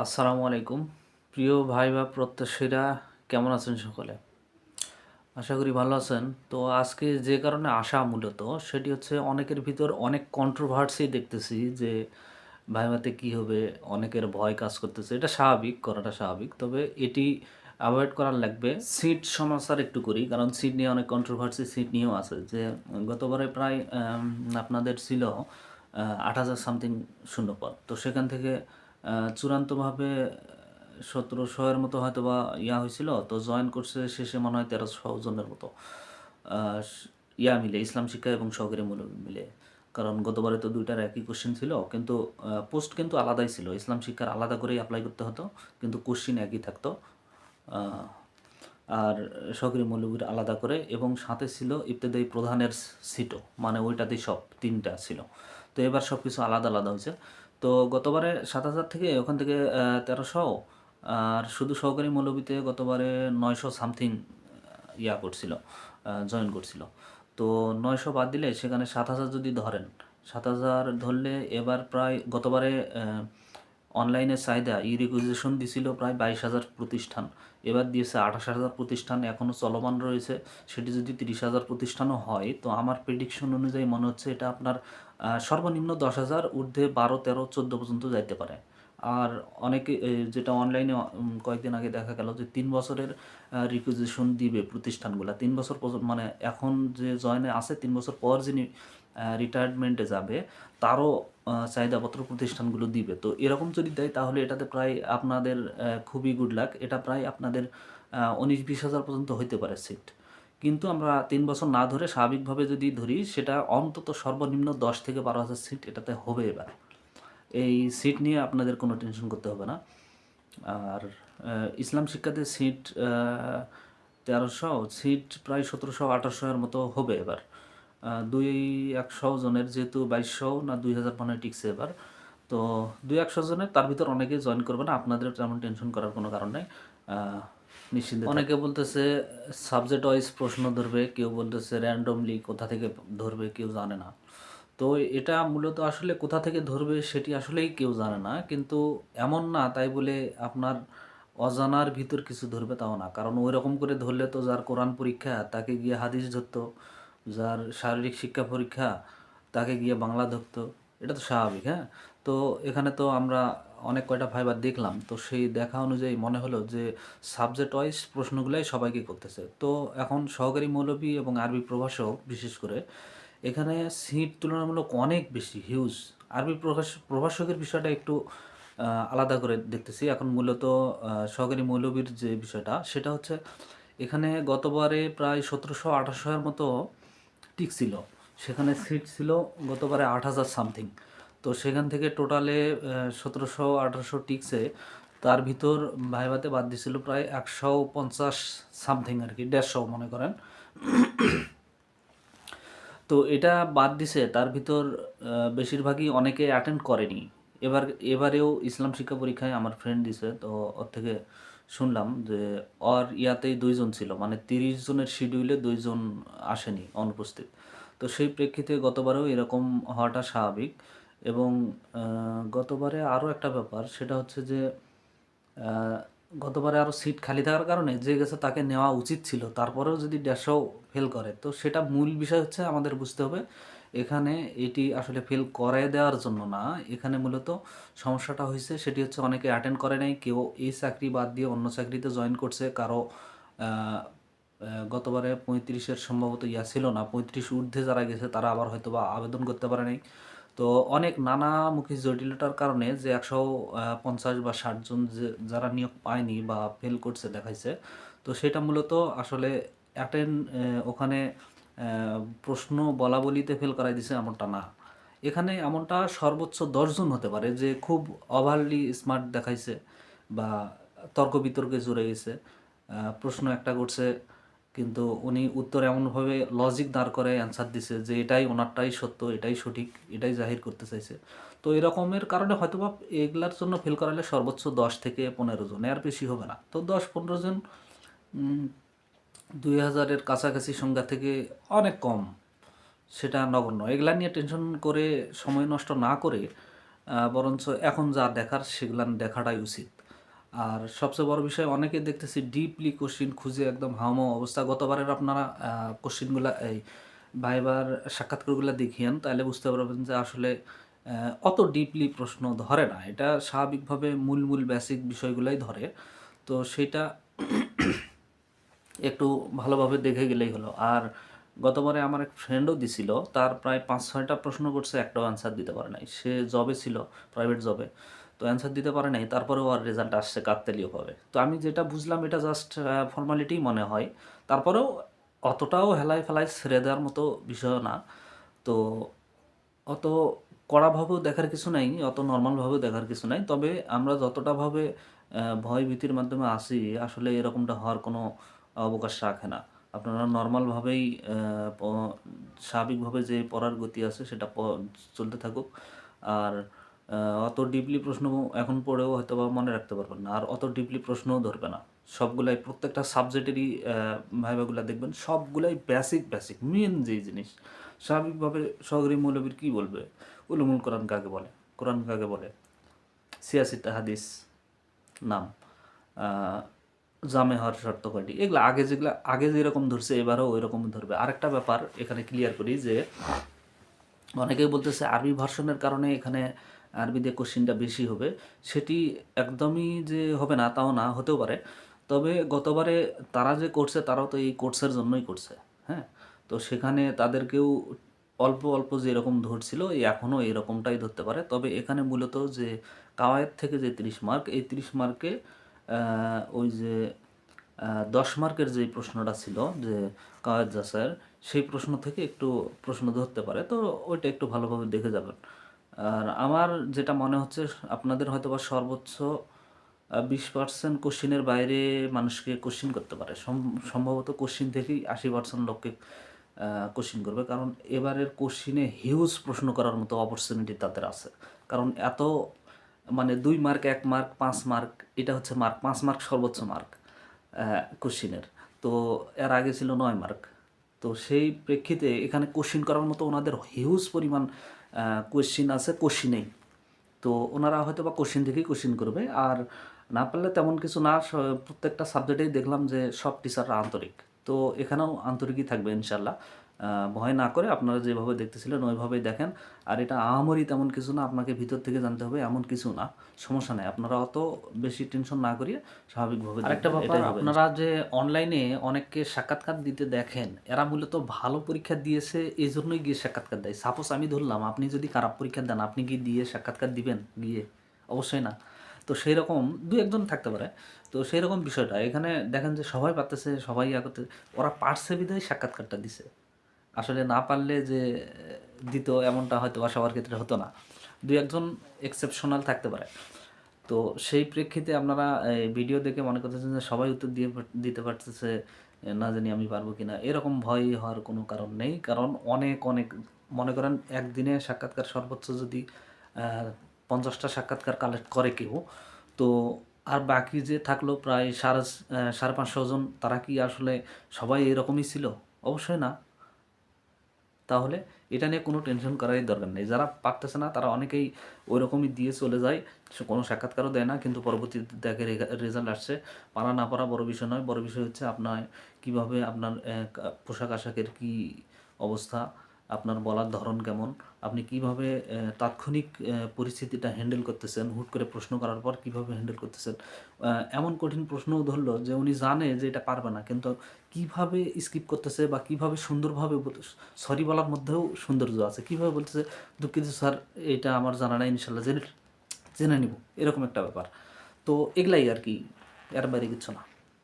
আসসালামু আলাইকুম। প্রিয় ভাই বা প্রত্যাশীরা, কেমন আছেন সকলে? আশা করি ভালো আছেন। তো আজকে যে কারণে আসা মূলত, সেটি হচ্ছে অনেকের ভিতর অনেক কন্ট্রোভার্সি দেখতেছি যে ভাইভাতে কী হবে, অনেকের ভয় কাজ করতেছে। এটা স্বাভাবিক, করাটা স্বাভাবিক। তবে এটি অ্যাভয়েড করার লাগবে। সিট সমস্যার একটু করি, কারণ সিট নিয়ে অনেক কন্ট্রোভার্সি সিট নিয়েও আছে। যে গতবারে প্রায় আপনাদের ছিল আট হাজার সামথিং শূন্যপদ। তো সেখান থেকে চূড়ান্তভাবে সতেরোশো এর মতো হয়তো বা ইয়া হয়েছিল, তো জয়েন করছে শেষে মনে হয় তেরোশো জনের মতো। ইয়া মিলে, ইসলাম শিক্ষা এবং সহকারী মূল্য মিলে। কারণ গতবারে তো দুইটার একই কোশ্চেন ছিল, কিন্তু পোস্ট কিন্তু আলাদাই ছিল। ইসলাম শিক্ষার আলাদা করেই অ্যাপ্লাই করতে হতো, কিন্তু কোশ্চিন একই থাকতো। আর সহকারী মৌলবীর আলাদা করে, এবং সাথে ছিল ইবতেদায়ী প্রধানের সিটও মানে ওইটাতেই সব তিনটা ছিল। তো এবার সব কিছু আলাদা আলাদা হয়েছে। তো গতবারে সাত হাজার থেকে ওখান থেকে তেরোশো, আর শুধু সহকারী মৌলবীতে গতবারে নয়শো সামথিং ইয়া করছিল জয়েন করছিল। তো নয়শো বাদ দিলে সেখানে সাত হাজার যদি ধরেন, সাত হাজার ধরলে এবার প্রায় গতবারে অনলাইনে চাহিদা ই রিকুইজিশন দিছিল প্রায় বাইশ হাজার প্রতিষ্ঠান। এবার দিয়েছে আঠাশ হাজার প্রতিষ্ঠান এখনও চলমান রয়েছে। সেটি যদি তিরিশ হাজার প্রতিষ্ঠানও হয়, তো আমার প্রেডিকশন অনুযায়ী মনে হচ্ছে এটা আপনার সর্বনিম্ন দশ হাজার, ঊর্ধ্বে বারো, তেরো, চোদ্দ পর্যন্ত যাইতে পারে। আর অনেকে যেটা অনলাইনে কয়েকদিন আগে দেখা গেল যে তিন বছরের রিকুইজিশন দিবে প্রতিষ্ঠানগুলো। তিন বছর মানে এখন যে জয়েনে আছে, তিন বছর পর যিনি রিটায়ারমেন্টে যাবে, তারও চাহিদাপত্র প্রতিষ্ঠানগুলো দিবে। তো এরকম যদি দেয়, তাহলে এটাতে প্রায় আপনাদের খুবই গুড লাক এটা প্রায় আপনাদের উনিশ বিশ হাজার পর্যন্ত হইতে পারে সিট কিন্তু আমরা তিন বছর না ধরে স্বাভাবিকভাবে যদি ধরি, সেটা অন্তত সর্বনিম্ন দশ থেকে বারো হাজার সিট এটাতে হবে এবার। এই সিট নিয়ে আপনাদের কোনো টেনশন করতে হবে না। আর ইসলাম শিক্ষাতে সিট তেরোশো সিট প্রায় সতেরোশো, আঠারোশো এর মতো হবে এবার। দুই একশো জনের যেহেতু বাইশশো না দুই হাজার হয় টিকছে এবার, তো দুই একশো জনের, তার ভিতর অনেকেই জয়েন করবে না, আপনাদের তেমন টেনশন করার কোনো কারণ নেই। নিশ্চিন্তে অনেকে বলতেছে সাবজেক্ট ওয়াইজ প্রশ্ন ধরবে, কেউ বলতেছে র্যান্ডমলি কোথা থেকে ধরবে কেউ জানে না। তো এটা মূলত আসলে কোথা থেকে ধরবে সেটি আসলেই কেউ জানে না, কিন্তু এমন না, তাই বলে আপনার অজানার ভিতর কিছু ধরবে তাও না। কারণ ওই রকম করে ধরলে তো যার কোরআন পরীক্ষা, তাকে গিয়ে হাদিস ধরতো। যার শারীরিক শিক্ষা পরীক্ষা তাকে গিয়ে বাংলা ধরতো, এটা তো স্বাভাবিক হ্যাঁ? তো এখানে তো আমরা অনেক কয়টা ফাইবার দেখলাম, তো সেই দেখা অনুযায়ী মনে হলো যে সাবজেক্ট ওয়াইজ প্রশ্নগুলাই সবাইকে করতেছে। তো এখন সহকারী মৌলবী এবং আরবি প্রভাষক বিশেষ করে, এখানে সিট তুলনামূলক অনেক বেশি হিউজ আরবি প্রকাশ প্রভাষকের বিষয়টা একটু আলাদা করে দেখতেছি। এখন মূলত সহকারী মৌলবীর যে বিষয়টা, সেটা হচ্ছে এখানে গতবারে প্রায় সতেরোশো আঠাশশো মতো টিক ছিল। সেখানে সিট ছিল গতবারে আট হাজার সামথিং তো সেখান থেকে টোটালে সতেরোশো, আঠারোশো টিকসে তার ভিতর ভাইভাতে বাদ দিছিল প্রায় একশো পঞ্চাশ সামথিং আর কি, দেড়শো মনে করেন। তো এটা বাদ দিছে, তার ভিতর বেশিরভাগই অনেকে অ্যাটেন্ড করেনি। এবার, এবারেও ইসলাম শিক্ষা পরীক্ষায় আমার ফ্রেন্ড দিছে, তো ওর থেকে শুনলাম যে ওর ইয়াতেই দুইজন ছিল মানে তিরিশ জনের শিডিউলে দুইজন আসেনি অনুপস্থিত। তো সেই প্রেক্ষিতে গতবারেও এরকম হওয়াটা স্বাভাবিক এবং গতবারে আরও একটা ব্যাপার, সেটা হচ্ছে যে গতবারে আরও সিট খালি থাকার কারণে যে গেছে তাকে নেওয়া উচিত ছিল, তারপরেও যদি দেড়শো ফেল করে, তো সেটা মূল বিষয় হচ্ছে আমাদের বুঝতে হবে এখানে এটি আসলে ফেল করায় দেওয়ার জন্য না। এখানে মূলত সমস্যাটা হয়েছে সেটি হচ্ছে অনেকে অ্যাটেন্ড করে নাই, কেউ এই চাকরি বাদ দিয়ে অন্য চাকরিতে জয়েন করছে। কারও গতবারে পঁয়ত্রিশের সম্ভবত ইয়া ছিল না, পঁয়ত্রিশ ঊর্ধ্বে যারা গেছে, তারা আবার হয়তো বা আবেদন করতে পারে নাই। তো অনেক নানামুখী জটিলতার কারণে যে একশো পঞ্চাশ বা ষাট জন যে, যারা নিয়োগ পায়নি বা ফেল করছে, দেখাইছে, তো সেটা মূলত আসলে অ্যাটেন্ড ওখানে প্রশ্ন বলা বলিতে ফেল করাই দিছে এমনটা না। এখানে এমনটা সর্বোচ্চ দশজন হতে পারে যে খুব ওভারলি স্মার্ট দেখাইছে বা তর্ক বিতর্কে জুড়ে গেছে। প্রশ্ন একটা করছে, কিন্তু উনি উত্তর এমনভাবে লজিক দাঁড় করে অ্যান্সার দিছে যে এটাই ওনারটাই সত্য, এটাই সঠিক, এটাই জাহির করতে চাইছে। তো এরকমের কারণে হয়তোবা এগুলার জন্য ফেল করালে সর্বোচ্চ দশ থেকে পনেরো জন, এর বেশি হবে না। তো দশ পনেরো জন দুই হাজারের কাছাকাছি সংখ্যা থেকে অনেক কম। সেটা নগণ্য। এগুলা নিয়ে টেনশন করে, সময় নষ্ট না করে বরঞ্চ এখন যা দেখার সেগুলান দেখাটাই উচিত। আর সবচেয়ে বড় বিষয়, অনেকে দেখতেছি ডিপলি কোশ্চিন খুঁজে একদম হাওমাও অবস্থা। গতবারের আপনারা কোশ্চিনগুলা এই ভাইবার সাক্ষাৎকারগুলো দেখিয়েন, তাহলে বুঝতে পারবেন যে আসলে অত ডিপলি প্রশ্ন ধরে না। এটা স্বাভাবিকভাবে মূল মূল বেসিক বিষয়গুলাই ধরে। তো সেটা একটু ভালোভাবে দেখে গেলেই হলো। আর গতবারে আমার এক ফ্রেন্ডও দিছিল, তার প্রায় পাঁচ ছয়টা প্রশ্ন করছে, একটাও অ্যান্সার দিতে পারে নাই। সে জবে ছিল প্রাইভেট জবে তো অ্যান্সার দিতে পারে নাই, তারপরেও আর রেজাল্ট আসছে কাকতালীয় পাবে তো আমি যেটা বুঝলাম, এটা জাস্ট ফর্মালিটি মনে হয়। তারপরেও অতটাও হেলাই ফেলাই ছেড়ে দেওয়ার মতো বিষয় না। তো অত কড়াভাবেও দেখার কিছু নাই, অত নর্মালভাবেও দেখার কিছু নাই। তবে আমরা যতটাভাবে ভয় ভীতির মাধ্যমে আসি আসলে এরকমটা হওয়ার কোনো অবকাশ রাখে না। আপনারা নর্মালভাবেই স্বাভাবিকভাবে যে পড়ার গতি আছে সেটা চলতে থাকুক। আর অত ডিপলি প্রশ্ন এখন পড়েও হয়তো বা মনে রাখতে পারবেন না। আর অত ডিপলি প্রশ্নও ধরবে না। সবগুলাই প্রত্যেকটা সাবজেক্টেরই ভাইবাগুলো দেখবেন, সবগুলাই বেসিক বেসিক মেন যেই জিনিস, স্বাভাবিকভাবে সহকারী মৌলবীর কী বলবে? উলুমুল কোরআন কাকে বলে? কোরআন কাকে বলে? সিয়াসিতা হাদিস নাম। জামে হওয়ার শর্ত কয়টি? এগুলো আগে যেগুলো, আগে যেরকম ধরছে, এবারও ওই রকম ধরবে। আরেকটা ব্যাপার এখানে ক্লিয়ার করি যে, অনেকেই বলতেছে আরবি ভার্সনের কারণে এখানে আরবিতে কোশ্চিনটা বেশি হবে। সেটি একদমই যে হবে না, তাও না, হতেও পারে। তবে গতবারে তারা যে করছে, তারাও তো এই কোর্সের জন্যই করছে হ্যাঁ? তো সেখানে তাদেরকেও অল্প অল্প যে এরকম ধরছিল এখনও এরকমটাই ধরতে পারে। তবে এখানে মূলত যে কাওয়ায়েত থেকে যে তিরিশ মার্ক, এই তিরিশ মার্কে ওই যে দশ মার্কের যে প্রশ্নটা ছিল যে কাওয়ায়েত জাসার, সেই প্রশ্ন থেকে একটু প্রশ্ন ধরতে পারে, তো ওইটা একটু ভালোভাবে দেখে যাবেন। আর আমার যেটা মনে হচ্ছে, আপনাদের হয়তো বা সর্বোচ্চ বিশ পার্সেন্ট কোশ্চিনের বাইরে মানুষকে কোশ্চিন করতে পারে। সম- সম্ভবত কোশ্চিন থেকেই আশি পার্সেন্ট লোককে কোশ্চিন করবে। কারণ এবারের কোশ্চিনে হিউজ প্রশ্ন করার মতো অপরচুনিটি তাদের আছে। কারণ এত মানে দুই মার্ক, এক মার্ক, পাঁচ মার্ক, এটা হচ্ছে মার্ক, পাঁচ মার্ক সর্বোচ্চ মার্ক কোশ্চিনের। তো এর আগে ছিল নয় মার্ক। তো সেই প্রেক্ষিতে এখানে কোশ্চিন করার মতো ওনাদের হিউজ পরিমাণ কোশ্চিন আছে কোশ্চিনেই তো ওনারা হয়তো বা কোশ্চিন থেকেই কোশ্চিন করবে। আর না পারলে তেমন কিছু না প্রত্যেকটা সাবজেক্টেই দেখলাম যে সব টিচাররা আন্তরিক। তো এখানেও আন্তরিকই থাকবে ইনশাল্লাহ ভয় না করে আপনারা যেভাবে দেখতেছিলেন ওইভাবেই দেখেন। আর এটা আহামরি তেমন কিছু না আপনাকে ভিতর থেকে জানতে হবে এমন কিছু না। সমস্যা নেই আপনারা অত বেশি টেনশন না করিয়ে স্বাভাবিকভাবে আরেকটা ব্যাপার আপনারা যে অনলাইনে অনেককে সাক্ষাৎকার দিতে দেখেন এরা মূলত ভালো পরীক্ষা দিয়েছে এই জন্যই গিয়ে সাক্ষাৎকার দেয়। সাপোজ আমি ধরলাম আপনি যদি খারাপ পরীক্ষা দেন আপনি কি দিয়ে সাক্ষাৎকার দিবেন গিয়ে? অবশ্যই না। তো সেই রকম দু একজন থাকতে পারে। তো সেই রকম বিষয়টা এখানে দেখেন যে সবাই পারতেছে সবাই ইয়া করতে ওরা পারছে বিধায় সাক্ষাৎকারটা দিছে। আসলে না পারলে যে দিত এমনটা হয়তো বা সবার ক্ষেত্রে হতো না। দু একজন এক্সেপশনাল থাকতে পারে। তো সেই প্রেক্ষিতে আপনারা ভিডিও দেখে মনে করতেছেন যে, সবাই উত্তর দিয়ে দিতে পারতেছে না জানি আমি পারব কিনা। এরকম ভয় হওয়ার কোনো কারণ নেই। কারণ অনেক অনেক, মনে করেন একদিনে সাক্ষাৎকার সর্বোচ্চ যদি পঞ্চাশটা সাক্ষাৎকার কালেক্ট করে কেউ, তো আর বাকি যে থাকল প্রায় সাড়ে সাড়ে পাঁচশো জন, তারা কি আসলে সবাই এরকমই ছিল? অবশ্যই না। তাহলে এটা নিয়ে কোনো টেনশন করারই দরকার নেই। যারা পারতেছে না, তারা অনেকেই ওই রকমই দিয়ে চলে যায়। কোনো সাক্ষাৎকারও দেয় না, কিন্তু পরবর্তীতে দেখে রেজাল্ট আসছে। পারা না পারা বড় বিষয় নয়, বড় বিষয় হচ্ছে আপনার কীভাবে আপনার পোশাক আশাকের কি অবস্থা। আপনার বলার ধরন কেমন? আপনি কীভাবে তাৎক্ষণিক পরিস্থিতিটা হ্যান্ডেল করতেছেন? হুট করে প্রশ্ন করার পর কীভাবে হ্যান্ডেল করতেছেন? এমন কঠিন প্রশ্নও ধরলো যে উনি জানে যে এটা পারবে না, কিন্তু কীভাবে স্কিপ করতেছে বা কীভাবে সুন্দরভাবে সরি বলার মধ্যেও সৌন্দর্য আছে। কীভাবে বলতেছে, দুঃখিত স্যার, এটা আমার জানা নাই ইনশাল্লাহ জেনে জেনে নিব। এরকম একটা ব্যাপার। তো এগুলাই আর কি, এর বাইরে কিছু না।